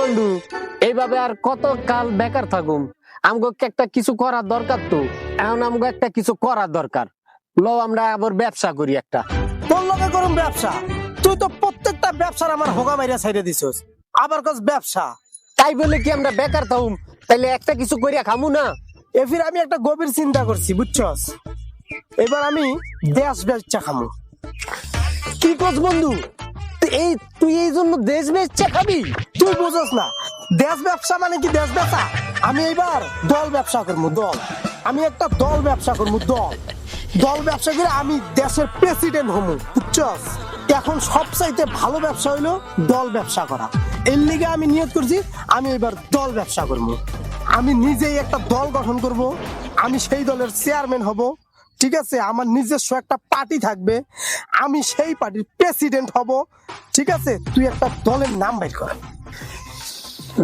বন্ধু এইভাবে আর কত কাল বেকার থাকুম? আমগো একটা কিছু করার দরকার তো। এখন আমগো একটা কিছু করার দরকার। ল আমরা আবার ব্যবসা করি একটা। তোর লগে করুম ব্যবসা? তুই তো প্রত্যেকটা ব্যবসার আমার হোগা মাইরা ছাইড়ে দিছস। আবার কস ব্যবসা? তাই বলে কি আমরা বেকার থাকুম? তাইলে একটা কিছু করিয়া খামু না? এফির আমি একটা গভীর চিন্তা করছি বুঝছস? এবার আমি দেশ ব্যবসা খামু। কি করছ বন্ধু? এই, তুই এই জন্য দেশ বেচছে খাবি? তুই বুঝস না। দেশ ব্যবসা মানে কি দেশ ব্যবসা আমি এবার দল ব্যবসা করব, দল। আমি একটা দল ব্যবসা করব, দল। দল ব্যবসা করে আমি দেশের প্রেসিডেন্ট হমু বুঝছস? এখন সবচাইতে ভালো ব্যবসা হইল দল ব্যবসা করা। এর লিগে আমি নিয়ত করছি, আমি এবার দল ব্যবসা করব। আমি নিজেই একটা দল গঠন করব, আমি সেই দলের চেয়ারম্যান হব। ঠিক আছে? আমার নিজস্ব একটা পার্টি থাকবে। আমি সেই পার্টির প্রেসিডেন্ট হব। ঠিক আছে? তুই একটা দলের নাম বের কর।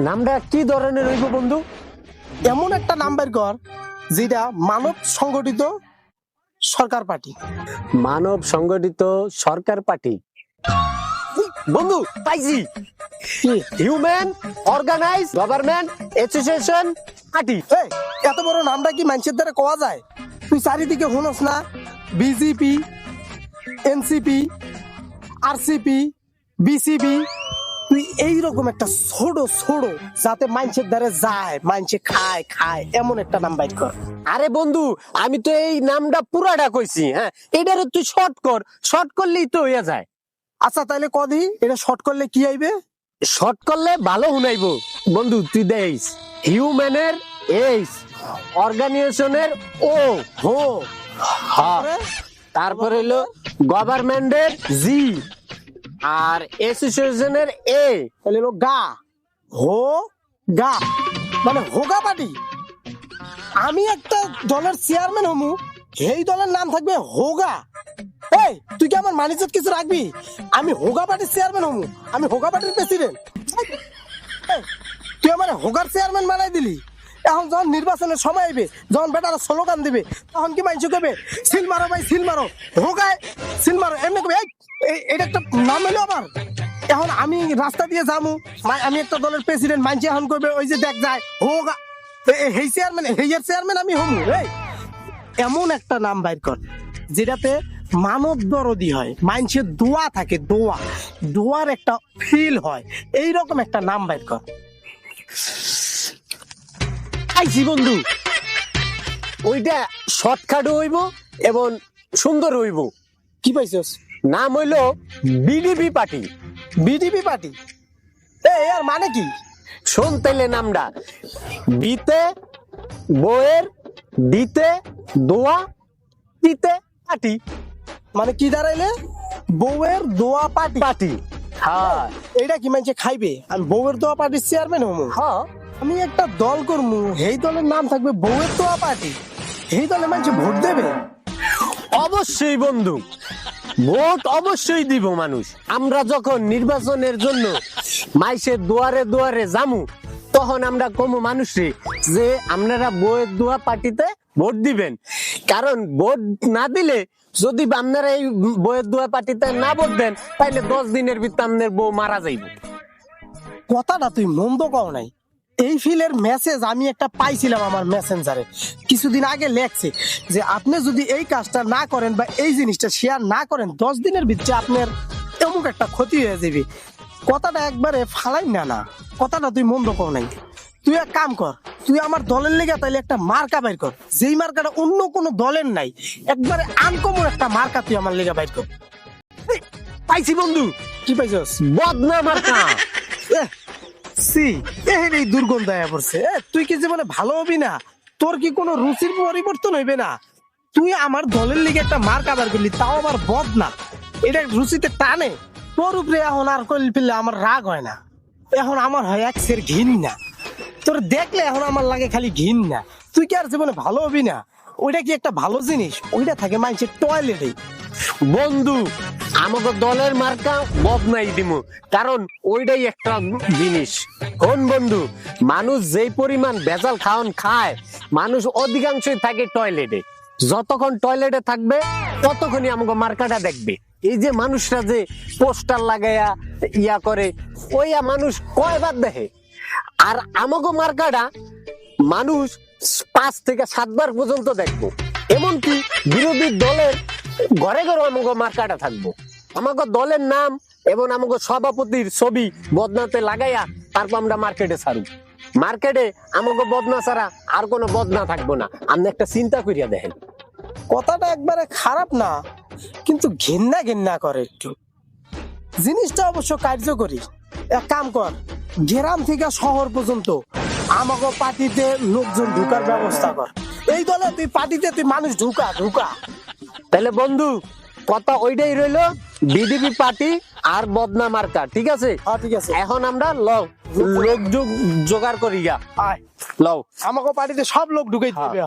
নামটা কি ধরনের হইব বন্ধু? এমন একটা নাম বের কর যেটা মানব সংগঠিত সরকার পার্টি। মানব সংগঠিত সরকার পার্টি। বন্ধু পাইছি। Human organise government association party এত বড় নামটা কি মানুষের দ্বারা কোয়া যায়? তুই চারিদিকে শুনস না। বিজেপি এনসিপি আরসিপি বিসিবি তুই এইরকম একটা ছোট ছোট যাতে মানুষের দ্বারা যায় মানুষে খায় খায় এমন একটা নাম বাইর কর। আরে বন্ধু আমি তো এই নামটা পুরাটা কইছি হ্যাঁ? এটারে তুই শর্ট কর শর্ট করলেই তো হইয়া যায়। আচ্ছা তাহলে কদি এটা শর্ট করলে কি আইবে? শর্ট করলে ভালো শুনাইব। বন্ধু তুই দেইস হিউম্যানের এইস অর্গানাইজেশনের ও হো। হ্যাঁ তারপর হইল গভর্নমেন্টের জি আর অ্যাসোসিয়েশনের এ। তাহলে হলো গা। হো? গা। মানে হোগা পার্টি। আমি একটা দলের চেয়ারম্যান হমু এই দলের নাম থাকবে হোগা। এই তুই কি আমার মানিজত কিছু রাখবি? আমি হোগা পার্টির চেয়ারম্যান হমু আমি হোগা পার্টির প্রেসিডেন্ট। তুই আমার হোগার চেয়ারম্যান বানাই দিলি। এখন যখন নির্বাচনের সময় আইবে যখন বেটারা স্লোগান দিবে তখন কি মাইনছে কবে সিল মারো ভাই সিল মারো। হোগায় সিল মারো এমনি কবে এই, এই- এটা একটা নাম এলো আবার। এখন আমি রাস্তা দিয়ে মা- আমি একটা দলের প্রেসিডেন্ট মানছে এখন করবে ওই যে দেখ যায় এ- হেই চেয়ারম্যান হেইয়ার চেয়ারম্যান আমি হমু এই। এমন একটা নাম বাইর কর যেটাতে মানব দরদি হয় মানুষের দোয়া থাকে দোয়া। দোয়ার একটা ফিল হয় এইরকম একটা নাম বাইর কর। আইছি বন্ধু ওইটা শর্টকাট হইব এবং সুন্দর হইব। কি পাইছস? নাম হইল বিডিপি পার্টি। BDP party? এই আর মানে কি? শোন তাইলে নামটা। বিতে বইয়ের দিতে দোয়া দিতে পার্টি। মানে কি দাঁড়াইলে? বউয়ের দোয়া পার্টি। পার্টি। হ্যাঁ। এটা কি মানুষে খাইবে? আর বউয়ের দোয়া পার্টির চেয়ারম্যান হমু। হ্যাঁ। আমি একটা দল করমু। এই দলের নাম থাকবে বউয়ের দোয়া পার্টি। এই দলে মানুষ ভোট দেবে। অবশ্যই বন্ধু। ভোট অবশ্যই দিব মানুষ। আমরা যখন নির্বাচনের জন্য মাইসের দুয়ারে দুয়ারে জামু তখন আমরা কমু মানুষে যে আপনারা বইয়ের দোয়া পার্টিতে ভোট দিবেন। কারণ ভোট না দিলে যদি আপনারা এই বইয়ের দোয়া পার্টিতে না ভোট দেন তাহলে দশ দিনের ভিতরে আপনার বউ মারা যাইব। কথাটা তুই মন্দ কও নাই। এই ফিলের মেসেজ আমি একটা পাইছিলাম আমার মেসেঞ্জারে কিছুদিন আগে লেখছে যে আপনি যদি এই কাজটা না করেন বা এই জিনিসটা শেয়ার না করেন দশ দিনের ভিতরে আপনার এমন একটা ক্ষতি হয়ে যাবে। কথাটা একবারে ফালাই না না। কথাটা তুই মন্দ কও নাই। তুই এক কাম কর তুই আমার দলের লেগে তাইলে একটা মার্কা বাইর কর। যেই মার্কাটা অন্য কোনো দলের নাই একবারে আনকমন একটা মার্কা তুই আমার লেগে বাইর কর। পাইছি বন্ধু কি পাইছস? বদনা মার্কা। এহেন এই দুর্গন্ধ আয়া পড়ছে। তুই কি জীবনে ভালো হবি না? তোর কি কোনো রুচির পরিবর্তন হইবে না? তুই আমার দলের লিগে একটা মার কাবার করলি, তাও আবার বদ না। এটা রুচিতে টানে। তোর উপরে এখন আর করলি ফেললে আমার রাগ হয় না। এখন আমার হয় এক সের ঘিন না তোর দেখলে এখন আমার লাগে খালি ঘিন না তুই কি আর জীবনে ভালো হবি না? ওইটা কি একটা ভালো জিনিস? ওইটা থাকে মানুষের টয়লেটে বন্ধু আমাকে দলের মার্কা বদনাই দিব কারণ ওইটাই একটা জিনিস। কোন বন্ধু, মানুষ যেই পরিমাণ ভেজাল খাওয়ান খায়, মানুষ অধিকাংশই থাকে টয়লেটে। যতক্ষণ টয়লেটে থাকবে, ততক্ষণই আমাকে মার্কাটা দেখবে। এই যে মানুষরা যে পোস্টার লাগাইয়া ইয়া করে, ওইয়া মানুষ কয়বার দেখে? আর আমাকে মার্কাটা মানুষ পাঁচ থেকে সাতবার পর্যন্ত দেখব। এমনকি বিরোধী দলের ঘরে ঘরে আমাকে মার্কাটা থাকব। আমাকে দলের নাম এবং আমাকে সভাপতির ছবি বদনাতে লাগাইয়া তারপর আমরা মার্কেটে ছাড়ু। মার্কেটে আমাকে বদনা ছাড়া আর কোনো বদনা থাকব না। আপনি একটা চিন্তা করিয়া দেখেন। কথাটা একবারে খারাপ না কিন্তু ঘেন্না ঘেন্না করে একটু। জিনিসটা অবশ্য কার্যকরী। এক কাম কর গ্রাম থেকে শহর পর্যন্ত আমাকে পার্টিতে লোকজন ঢুকার ব্যবস্থা কর। এই দলে তুই পার্টিতে তুই মানুষ ঢুকা ঢুকা। তাহলে বন্ধু কথা ওইটাই রইল। বিডিপি পার্টি আর বদনা মার্কা ঠিক আছে? হ্যাঁ ঠিক আছে। এখন আমরা লোক লোক জোগাড় করি গা লও। আমাকে পার্টিতে সব লোক ঢুকে হ্যাঁ। দিবে